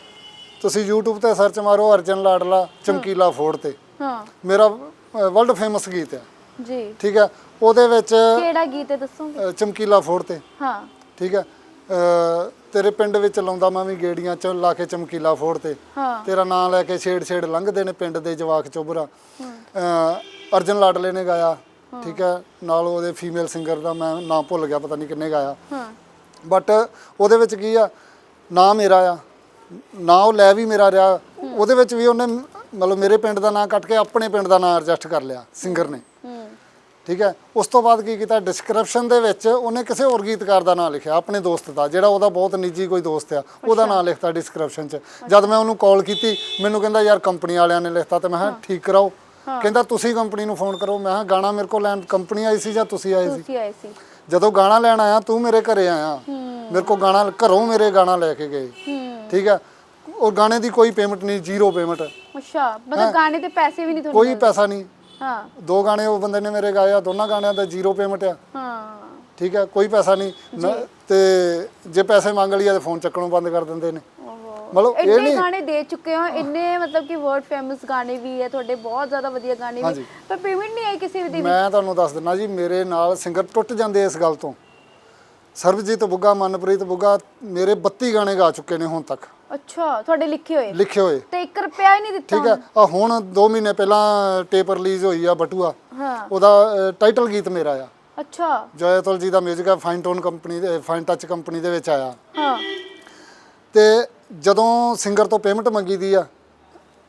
ਤੁਸੀਂ YouTube ਤੇ ਸਰਚ ਮਾਰੋ ਅਰਜਨ ਲਾਡਲਾ ਚਮਕੀਲਾ ਫੋੜ ਤੇ। ਹਾਂ। ਮੇਰਾ ਵਰਲਡ ਫੇਮਸ ਗੀਤ ਹੈ। ਜੀ। ਠੀਕ ਹੈ? ਉਹਦੇ ਵਿੱਚ ਕਿਹੜਾ ਗੀਤ ਹੈ ਦੱਸੋਗੇ? ਚਮਕੀਲਾ ਫੋੜ ਤੇ। ਹਾਂ। ਠੀਕ ਹੈ? ਤੇਰੇ ਪਿੰਡ ਵਿੱਚ ਲਾਉਂਦਾ ਮੈਂ ਵੀ ਗੇੜੀਆਂ ਚ ਲਾ ਕੇ ਚਮਕੀਲਾ ਫੋੜ ਤੇ। ਹਾਂ। ਤੇਰਾ ਨਾਂ ਲੈ ਕੇ ਛੇੜ ਛੇੜ ਲੰਘਦੇ ਨੇ ਪਿੰਡ ਦੇ ਜਵਾਕ ਚੋਬਰਾ। ਅਰਜਨ ਲਾਡਲੇ ਨੇ ਗਾਇਆ ਠੀਕ ਹੈ। ਨਾਲ ਉਹਦੇ ਫੀਮੇਲ ਸਿੰਗਰ ਦਾ ਮੈਂ ਨਾਮ ਭੁੱਲ ਗਿਆ ਪਤਾ ਨਹੀਂ ਕਿੰਨੇ ਗਾਇਆ। ਹਾਂ। ਬਟ ਉਹਦੇ ਵਿੱਚ ਕੀ ਆ ਨਾ ਮੇਰਾ ਆ। ਨਾ ਉਹ ਲੈ ਵੀ ਮੇਰਾ ਰਿਹਾ। ਉਹਦੇ ਵਿੱਚ ਵੀ ਉਹਨੇ ਮਤਲਬ ਮੇਰੇ ਪਿੰਡ ਦਾ ਨਾਂ ਕੱਟ ਕੇ ਆਪਣੇ ਪਿੰਡ ਦਾ ਨਾਂ ਐਡਜਸਟ ਕਰ ਲਿਆ ਸਿੰਗਰ ਨੇ। ਠੀਕ ਹੈ? ਉਸ ਤੋਂ ਬਾਅਦ ਕੀ ਕੀਤਾ? ਡਿਸਕ੍ਰਿਪਸ਼ਨ ਦੇ ਵਿੱਚ ਉਹਨੇ ਕਿਸੇ ਹੋਰ ਗੀਤਕਾਰ ਦਾ ਨਾਮ ਲਿਖਿਆ ਆਪਣੇ ਦੋਸਤ ਦਾ ਜਿਹੜਾ ਉਹਦਾ ਬਹੁਤ ਨਿੱਜੀ ਕੋਈ ਦੋਸਤ ਆ ਉਹਦਾ ਨਾਮ ਲਿਖਤਾ ਡਿਸਕ੍ਰਿਪਸ਼ਨ 'ਚ। ਜਦ ਮੈਂ ਉਹਨੂੰ ਕਾਲ ਕੀਤੀ ਮੈਨੂੰ ਕਹਿੰਦਾ ਯਾਰ ਕੰਪਨੀ ਵਾਲਿਆਂ ਨੇ ਲਿਖਤਾ ਤੇ ਮੈਂ ਕਿਹਾ ਠੀਕ ਕਰਾਓ। ਕਹਿੰਦਾ ਤੁਸੀਂ ਕੰਪਨੀ ਨੂੰ ਫੋਨ ਕਰੋ। ਮੈਂ ਕਿਹਾ ਗਾਣਾ ਮੇਰੇ ਕੋਲ ਲੈਣ ਕੰਪਨੀ ਆਈ ਸੀ ਜਾਂ ਤੁਸੀਂ ਆਏ ਸੀ? ਤੁਸੀਂ ਆਏ ਸੀ। ਜਦੋਂ ਗਾਣਾ ਲੈਣ ਆਇਆ ਤੂੰ ਮੇਰੇ ਘਰੇ ਆਇਆ। ਮੇਰੇ ਕੋਲ ਗਾਣਾ ਘਰੋਂ ਮੇਰੇ ਗਾਣਾ ਲੈ ਕੇ ਗਏ। ਠੀਕ ਹੈ? ਉਹ ਗਾਣੇ ਦੀ ਕੋਈ ਪੇਮੈਂਟ ਨਹੀਂ ਜ਼ੀਰੋ ਪੇਮੈਂਟ ਅੱਛਾ ਮਤਲਬ ਗਾਣੇ ਤੇ ਪੈਸੇ ਵੀ ਨਹੀਂ ਤੁਹਾਨੂੰ ਕੋਈ ਪੈਸਾ ਨਹੀਂ। ਹਾਂ। ਦੋ ਗਾਣੇ ਉਹ ਬੰਦੇ ਨੇ ਮੇਰੇ ਗਾਏ ਆ ਦੋਨਾਂ ਗਾਣਿਆਂ ਦਾ ਜ਼ੀਰੋ ਪੇਮੈਂਟ ਆ। ਹਾਂ। ਠੀਕ ਹੈ ਕੋਈ ਪੈਸਾ ਨਹੀਂ। ਨ- ਤੇ ਜੇ ਪੈਸੇ ਮੰਗ ਲਈਏ ਤੇ ਫੋਨ ਚੱਕਣੋਂ ਬੰਦ ਕਰ ਦਿੰਦੇ ਨੇ। ਮਤਲਬ ਇਹ ਇੰਨੇ ਨਹੀਂ ਗਾਣੇ ਦੇ ਚੁੱਕੇ ਹੋ ਇੰਨੇ ਮਤਲਬ ਕਿ ਵਰਲਡ ਫੇਮਸ ਗਾਣੇ ਵੀ ਹੈ ਤੁਹਾਡੇ ਬਹੁਤ ਜ਼ਿਆਦਾ ਵਧੀਆ ਗਾਣੇ ਵੀ। ਹਾਂਜੀ। ਪਰ ਪੇਮੈਂਟ ਨਹੀਂ ਆਈ ਕਿਸੇ ਦੀ ਵੀ? ਮੈਂ ਤੁਹਾਨੂੰ ਦੱਸ ਦਿੰਦਾ ਜੀ ਮੇਰੇ ਨਾਲ ਸਿੰਗਰ ਟੁੱਟ ਜਾਂਦੇ ਇਸ ਗੱਲ ਤੋਂ। ਸਰਬਜੀਤ ਬੁੱਗਾ ਮਨਪ੍ਰੀਤ ਬੁੱਗਾ ਮੇਰੇ 32 ਗਾਣੇ ਗਾ ਚੁੱਕੇ ਨੇ ਹੁਣ ਤੱਕ। ਅੱਛਾ ਤੁਹਾਡੇ ਲਿਖੇ ਹੋਏ? ਲਿਖੇ ਹੋਏ। ਤੇ 1 ਰੁਪਿਆ ਹੀ ਨਹੀਂ ਦਿੱਤਾ ਠੀਕ ਹੈ ਆ ਹੁਣ 2 ਮਹੀਨੇ ਪਹਿਲਾਂ ਟੇਪ ਰਿਲੀਜ਼ ਹੋਈ ਆ ਬਟੂਆ। ਹਾਂ। ਉਹਦਾ ਟਾਈਟਲ ਗੀਤ ਮੇਰਾ ਆ। ਅੱਛਾ। ਜੋਇਤਲ ਜੀ ਦਾ 뮤직 ਆ ਫਾਈਨ ਟੋਨ ਕੰਪਨੀ ਦੇ ਫਾਈਨ ਟੱਚ ਕੰਪਨੀ ਦੇ ਵਿੱਚ ਆਇਆ। ਹਾਂ। ਤੇ ਜਦੋਂ ਸਿੰਗਰ ਤੋਂ ਪੇਮੈਂਟ ਮੰਗੀ ਦੀ ਆ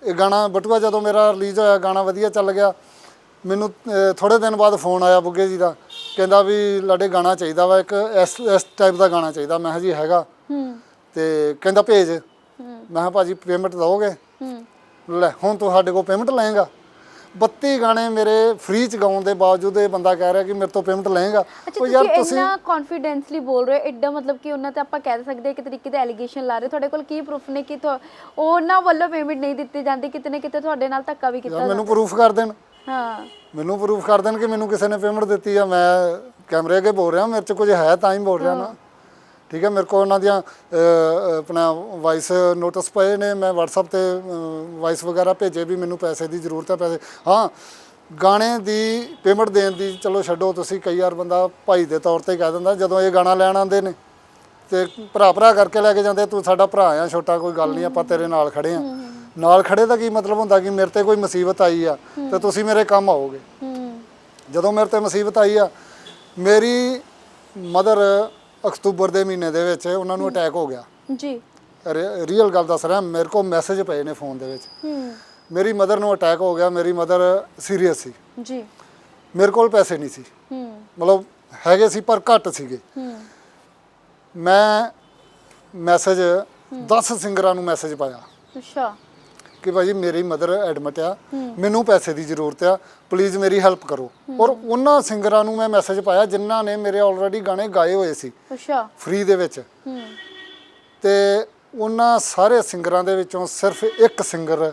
ਇਹ ਗਾਣਾ ਬਟੂਆ ਜਦੋਂ ਮੇਰਾ ਰਿਲੀਜ਼ ਹੋਇਆ ਗਾਣਾ ਵਧੀਆ ਚੱਲ ਗਿਆ। ਮੈਨੂੰ ਥੋੜੇ ਦਿਨ ਬਾਅਦ ਫੋਨ ਆਇਆ ਬੁੱਗੇ ਜੀ ਦਾ। ਕਹਿੰਦਾ ਵੀ ਲਾਡੇ ਗਾਣਾ ਚਾਹੀਦਾ ਵਾ ਇੱਕ ਇਸ ਇਸ ਟਾਈਪ ਦਾ ਗਾਣਾ ਚਾਹੀਦਾ। ਮੈਂ ਕਿਹਾ ਜੀ ਹੈਗਾ। ਹੂੰ। ਤੇ ਕਹਿੰਦਾ ਭੇਜ। ਹੂੰ। ਮੈਂ ਕਿਹਾ ਭਾਜੀ ਪੇਮੈਂਟ ਦਓਗੇ ਹੂੰ। ਲੈ ਹੁਣ ਤੂੰ ਸਾਡੇ ਕੋਲ ਪੇਮੈਂਟ ਲਏਗਾ। 32 ਗਾਣੇ ਮੇਰੇ ਫ੍ਰੀ ਚ ਗਾਉਣ ਦੇ ਬਾਵਜੂਦ ਇਹ ਬੰਦਾ ਕਹਿ ਰਿਹਾ ਕਿ ਮੇਰੇ ਤੋਂ ਪੇਮੈਂਟ ਲਏਗਾ। ਉਹ ਯਾਰ ਤੁਸੀਂ ਇੰਨਾ ਕੌਨਫੀਡੈਂਸਲੀ ਬੋਲ ਰਹੇ ਐਡਾ ਮਤਲਬ ਕਿ ਉਹਨਾਂ ਤੇ ਆਪਾਂ ਕਹਿ ਸਕਦੇ ਹਾਂ ਕਿ ਤਰੀਕੇ ਦੇ ਐਲੀਗੇਸ਼ਨ ਲਾ ਰਹੇ। ਤੁਹਾਡੇ ਕੋਲ ਕੀ ਪ੍ਰੂਫ ਨੇ ਕਿ ਉਹਨਾਂ ਵੱਲੋਂ ਪੇਮੈਂਟ ਨਹੀਂ ਦਿੱਤੀ ਜਾਂਦੀ ਕਿਤੇ ਨਾ ਕਿਤੇ ਤੁਹਾਡੇ ਨਾਲ ਧੱਕਾ ਵੀ ਕੀਤਾ ਮੈਨੂੰ ਪ੍ਰੂਫ ਕਰ ਦੇਣ। ਹਾਂ। ਮੈਨੂੰ ਪ੍ਰੂਫ ਕਰ ਦੇਣ ਕਿ ਮੈਨੂੰ ਕਿਸੇ ਨੇ ਪੇਮੈਂਟ ਦਿੱਤੀ ਆ। ਮੈਂ ਕੈਮਰੇ ਅੱਗੇ ਬੋਲ ਰਿਹਾ ਮੇਰੇ 'ਚ ਕੁਝ ਹੈ ਤਾਂ ਹੀ ਬੋਲ ਰਿਹਾ ਨਾ। ਠੀਕ ਹੈ ਮੇਰੇ ਕੋਲ ਉਹਨਾਂ ਦੀਆਂ ਆਪਣਾ ਵਾਇਸ ਨੋਟਿਸ ਪਏ ਨੇ। ਮੈਂ WhatsApp ਤੇ ਵਾਇਸ ਵਗੈਰਾ ਭੇਜੇ ਵੀ ਮੈਨੂੰ ਪੈਸੇ ਦੀ ਜ਼ਰੂਰਤ ਹੈ ਪੈਸੇ। ਹਾਂ ਗਾਣੇ ਦੀ ਪੇਮੈਂਟ ਦੇਣ ਦੀ ਚਲੋ ਛੱਡੋ ਤੁਸੀਂ ਕਈ ਵਾਰ ਬੰਦਾ ਭਾਈ ਦੇ ਤੌਰ ਤੇ ਕਹਿ ਦਿੰਦਾ ਜਦੋਂ ਇਹ ਗਾਣਾ ਲੈਣ ਆਉਂਦੇ ਨੇ ਤੇ ਭਰਾ ਭਰਾ ਕਰਕੇ ਲੈ ਕੇ ਜਾਂਦੇ ਤੂੰ ਸਾਡਾ ਭਰਾ ਆ ਛੋਟਾ ਕੋਈ ਗੱਲ ਨਹੀਂ ਆਪਾਂ ਤੇਰੇ ਨਾਲ ਖੜੇ ਆ। ਨਾਲ ਖੜੇ ਦਾ ਕੀ ਮਤਲਬ ਹੁੰਦਾ ਕਿ ਮੇਰੇ ਤੇ ਕੋਈ ਮੁਸੀਬਤ ਆਈ ਆ ਤੇ ਤੁਸੀਂ ਮੇਰੇ ਕੰਮ ਆਓਗੇ? ਜਦੋਂ ਮੇਰੇ ਤੇ ਮੁਸੀਬਤ ਆਈ ਆ ਮੇਰੀ ਮਦਰ ਅਕਤੂਬਰ ਦੇ ਮਹੀਨੇ ਦੇ ਵਿੱਚ ਉਹਨਾਂ ਨੂੰ ਅਟੈਕ ਹੋ ਗਿਆ। ਜੀ। ਰੀਅਲ ਗੱਲ ਦੱਸ ਰਿਹਾ ਮੇਰੇ ਕੋਲ ਮੈਸੇਜ ਪਏ ਨੇ ਫੋਨ ਦੇ ਵਿੱਚ। ਮੇਰੀ ਮਦਰ ਨੂੰ ਅਟੈਕ ਹੋ ਗਿਆ ਮੇਰੀ ਮਦਰ ਸੀਰੀਅਸ ਸੀ। ਜੀ। ਮੇਰੇ ਕੋਲ ਪੈਸੇ ਨਹੀਂ ਸੀ। ਮਤਲਬ ਹੈਗੇ ਸੀ ਪਰ ਘੱਟ ਸੀਗੇ। ਮੈਂ ਮੈਸੇਜ 10 ਸਿੰਗਰਾਂ ਨੂੰ ਮੈਸੇਜ ਪਾਇਆ। ਅੱਛਾ। ਕਿ ਭਾਜੀ ਮੇਰੀ ਮਦਰ ਐਡਮਿਟ ਆ ਮੈਨੂੰ ਪੈਸੇ ਦੀ ਜ਼ਰੂਰਤ ਆ ਪਲੀਜ਼ ਮੇਰੀ ਹੈਲਪ ਕਰੋ। ਔਰ ਉਹਨਾਂ ਸਿੰਗਰਾਂ ਨੂੰ ਮੈਂ ਮੈਸੇਜ ਪਾਇਆ ਜਿਨ੍ਹਾਂ ਨੇ ਮੇਰੇ ਆਲਰੇਡੀ ਗਾਣੇ ਗਾਏ ਹੋਏ ਸੀ। ਅੱਛਾ। ਫ੍ਰੀ ਦੇ ਵਿੱਚ। ਤੇ ਉਹਨਾਂ ਸਾਰੇ ਸਿੰਗਰਾਂ ਦੇ ਵਿੱਚੋਂ ਸਿਰਫ ਇੱਕ ਸਿੰਗਰ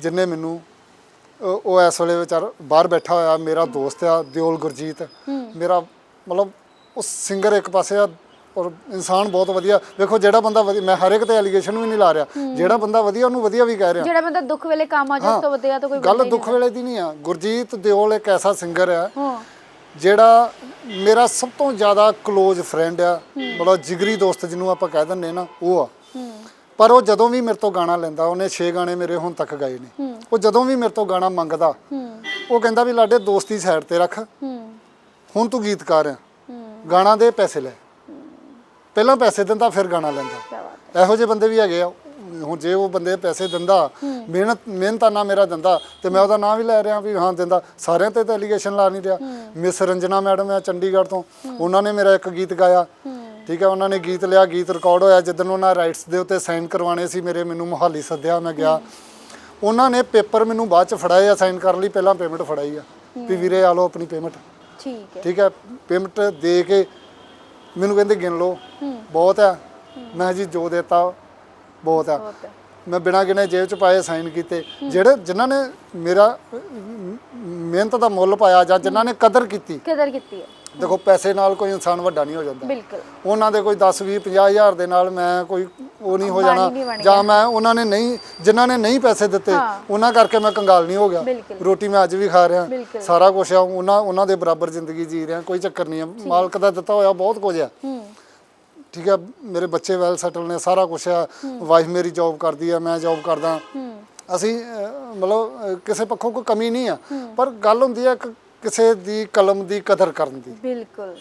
ਜਿਨੇ ਮੈਨੂੰ ਉਹ ਉਹ ਇਸ ਵੇਲੇ ਵਿਚਾਰ ਬਾਹਰ ਬੈਠਾ ਹੋਇਆ ਮੇਰਾ ਦੋਸਤ ਆ ਦਿਓਲ ਗੁਰਜੀਤ। ਮੇਰਾ ਮਤਲਬ ਉਹ ਸਿੰਗਰ ਇੱਕ ਪਾਸੇ ਆ ਔਰ ਇਨਸਾਨ ਬਹੁਤ ਵਧੀਆ। ਵੇਖੋ ਜਿਹੜਾ ਬੰਦਾ ਵਧੀਆ ਮੈਂ ਹਰ ਇੱਕ ਤੇ ਐਲੀਗੇਸ਼ਨ ਵੀ ਨਹੀਂ ਲਾ ਰਿਹਾ। ਜਿਹੜਾ ਬੰਦਾ ਵਧੀਆ ਉਹਨੂੰ ਵਧੀਆ ਵੀ ਕਹਿ ਰਿਹਾ। ਜਿਹੜਾ ਬੰਦਾ ਦੁੱਖ ਵੇਲੇ ਕੰਮ ਆ ਜਾ ਉਸ ਤੋਂ ਵਧੀਆ ਤਾਂ ਕੋਈ ਗੱਲ ਦੁੱਖ ਵੇਲੇ ਦੀ ਨਹੀਂ ਆ। ਗੁਰਜੀਤ ਦਿਓਲ ਇੱਕ ਐਸਾ ਸਿੰਗਰ ਆ ਜਿਹੜਾ ਮੇਰਾ ਸਭ ਤੋਂ ਜ਼ਿਆਦਾ ক্লোਜ਼ ਫਰੈਂਡ ਆ। ਮਤਲਬ ਜਿਗਰੀ ਦੋਸਤ ਜਿਹਨੂੰ ਆਪਾਂ ਕਹਿ ਦਿੰਦੇ ਨਾ ਉਹ ਆ। ਪਰ ਉਹ ਜਦੋਂ ਵੀ ਮੇਰੇ ਤੋਂ ਗਾਣਾ ਲੈਂਦਾ ਉਹਨੇ 6 ਗਾਣੇ ਮੇਰੇ ਹੁਣ ਤੱਕ ਗਾਏ ਨੇ। ਉਹ ਜਦੋਂ ਵੀ ਮੇਰੇ ਤੋਂ ਗਾਣਾ ਮੰਗਦਾ ਉਹ ਕਹਿੰਦਾ ਵੀ ਲਾਡੇ ਦੋਸਤੀ ਸਾਈਡ ਤੇ ਰੱਖ। ਹੁਣ ਤੂੰ ਗੀਤਕਾਰ ਆ। ਗਾਣਾ ਦੇ ਪੈਸੇ ਲੈ। ਪਹਿਲਾਂ ਪੈਸੇ ਦਿੰਦਾ ਫਿਰ ਗਾਣਾ ਲੈਂਦਾ। ਇਹੋ ਜਿਹੇ ਬੰਦੇ ਵੀ ਹੈਗੇ ਆ। ਹੁਣ ਜੇ ਉਹ ਬੰਦੇ ਪੈਸੇ ਦਿੰਦਾ ਮਿਹਨਤ ਮਿਹਨਤਾਨਾ ਮੇਰਾ ਦਿੰਦਾ ਤੇ ਮੈਂ ਉਹਦਾ ਨਾਂ ਵੀ ਲੈ ਰਿਹਾ ਵੀ ਹਾਂ ਦਿੰਦਾ। ਸਾਰਿਆਂ ਤੇ ਤਾਂ ਐਲੀਗੇਸ਼ਨ ਲਾ ਨਹੀਂ ਰਿਹਾ। ਮਿਸ ਰੰਜਨਾ ਮੈਡਮ ਆ ਚੰਡੀਗੜ੍ਹ ਤੋਂ। ਉਹਨਾਂ ਨੇ ਮੇਰਾ ਇੱਕ ਗੀਤ ਗਾਇਆ। ਠੀਕ ਹੈ ਉਹਨਾਂ ਨੇ ਗੀਤ ਲਿਆ ਗੀਤ ਰਿਕਾਰਡ ਹੋਇਆ। ਜਿੱਦਣ ਉਹਨਾਂ ਰਾਈਟਸ ਦੇ ਉੱਤੇ ਸਾਈਨ ਕਰਵਾਣੇ ਸੀ ਮੇਰੇ ਮੈਨੂੰ ਮੁਹਾਲੀ ਸੱਦਿਆ ਮੈਂ ਗਿਆ। ਉਹਨਾਂ ਨੇ ਪੇਪਰ ਮੈਨੂੰ ਬਾਅਦ ਚ ਫੜਾਏ ਆ ਸਾਈਨ ਕਰਨ ਲਈ। ਪਹਿਲਾਂ ਪੇਮੈਂਟ ਫੜਾਈ ਆ ਵੀ ਵੀਰੇ ਆ ਲਓ ਆਪਣੀ ਪੇਮੈਂਟ ਠੀਕ ਹੈ। ਠੀਕ ਹੈ ਪੇਮੈਂਟ ਦੇ ਕੇ ਮੈਨੂੰ ਕਹਿੰਦੇ ਗਿਣ ਲਓ। ਬਹੁਤ ਆ। ਮੈਂ ਜੀ ਜੋ ਦੇਤਾ ਬਹੁਤ ਆ। ਮੈਂ ਬਿਨਾਂ ਗਿਣੇ ਜੇਬ ਚ ਪਾਏ ਸਾਈਨ ਕੀਤੇ। ਜਿਹੜੇ ਜਿਨ੍ਹਾਂ ਨੇ ਮੇਰਾ ਮਿਹਨਤ ਦਾ ਮੁੱਲ ਪਾਇਆ ਜਾਂ ਜਿਨ੍ਹਾਂ ਨੇ ਕਦਰ ਕੀਤੀ। ਕਦਰ ਕੀਤੀ ਹੈ। ਦੇਖੋ ਪੈਸੇ ਨਾਲ ਕੋਈ ਇਨਸਾਨ ਵੱਡਾ ਨਹੀਂ ਹੋ ਜਾਂਦਾ। ਬਿਲਕੁਲ। ਉਹਨਾਂ ਦੇ ਕੋਈ 10 20 50 ਹਜ਼ਾਰ ਦੇ ਨਾਲ ਮੈਂ ਕੋਈ ਉਹ ਨਹੀਂ ਹੋ ਜਾਣਾ। ਜਾਂ ਮੈਂ ਉਹਨਾਂ ਨੇ ਨਹੀਂ ਜਿਨ੍ਹਾਂ ਨੇ ਨਹੀਂ ਪੈਸੇ ਦਿੱਤੇ। ਉਹਨਾਂ ਕਰਕੇ ਮੈਂ ਕੰਗਾਲ ਨਹੀਂ ਹੋ ਗਿਆ। ਰੋਟੀ ਮੈਂ ਅੱਜ ਵੀ ਖਾ ਰਿਹਾ। ਸਾਰਾ ਕੁਝ ਆ ਉਹਨਾਂ ਉਹਨਾਂ ਦੇ ਬਰਾਬਰ ਜ਼ਿੰਦਗੀ ਜੀ ਰਿਹਾ ਕੋਈ ਚੱਕਰ ਨਹੀਂ ਹੈ ਮਾਲਕ ਦਾ ਦਿੱਤਾ ਹੋਇਆ ਬਹੁਤ ਕੁਝ ਆ। ਠੀਕ ਹੈ ਮੇਰੇ ਬੱਚੇ ਵੈਲ ਸੈਟਲ ਨੇ ਸਾਰਾ ਕੁਝ ਆ। ਵਾਈਫ ਮੇਰੀ ਜੌਬ ਕਰਦੀ ਆ ਮੈਂ ਜੌਬ ਕਰਦਾ। ਅਸੀਂ ਮਤਲਬ ਕਿਸੇ ਪੱਖੋਂ ਕੋਈ ਕਮੀ ਨਹੀਂ ਆ। ਪਰ ਗੱਲ ਹੁੰਦੀ ਹੈ ਕਿ ਕਿਸੇ ਦੀ ਕਲਮ ਦੀ ਕਦਰ ਕਰਨ ਦੀ। ਬਿਲਕੁਲ।